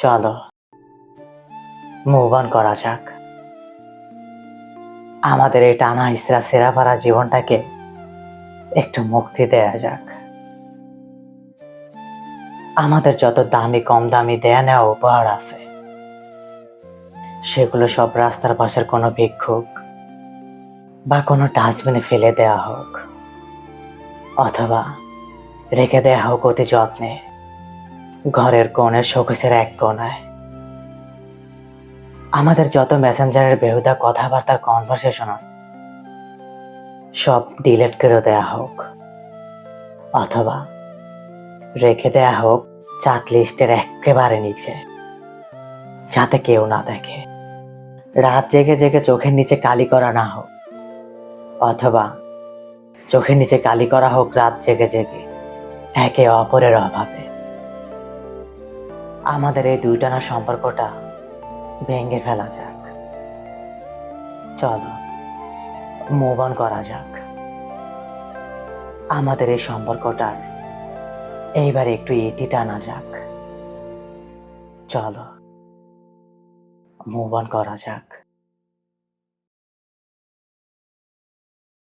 চলো move on করা যাক। আমাদের এই টানা ইসরা সেরা পারা জীবনটাকে একটু মুক্তি দেয়া যাক। আমাদের যত দামি, কম দামি দেয়া নেওয়া উপহার আছে, সেগুলো সব রাস্তার পাশের কোনো ভিক্ষুক বা কোনো ডাস্টবিনে ফেলে দেয়া হোক, অথবা রেখে দেয়া হোক অতি যত্নে। ঘরের কোণে শোকেসের এক কোণায়। আমাদের যত মেসেঞ্জারের বেহুদা কথাবার্তার কনভারসেশন আছে, সব ডিলিট করে দেয়া হোক। অথবা রেখে দেয়া হোক চাট লিস্টের একেবারে নিচে, যাতে কেউ না দেখে। রাত জেগে জেগে চোখের নিচে কালি করা না হোক, অথবা চোখের নিচে কালি করা হোক রাত জেগে জেগে, একে অপরের অভাবে। আমাদের এই দুইটানা সম্পর্কটা ভেঙে ফেলা যাক। চলো মুভ করা যাক। আমাদের এই সম্পর্কটার এইবার একটু ইতি টানা যাক। চলো মুভ করা যাক।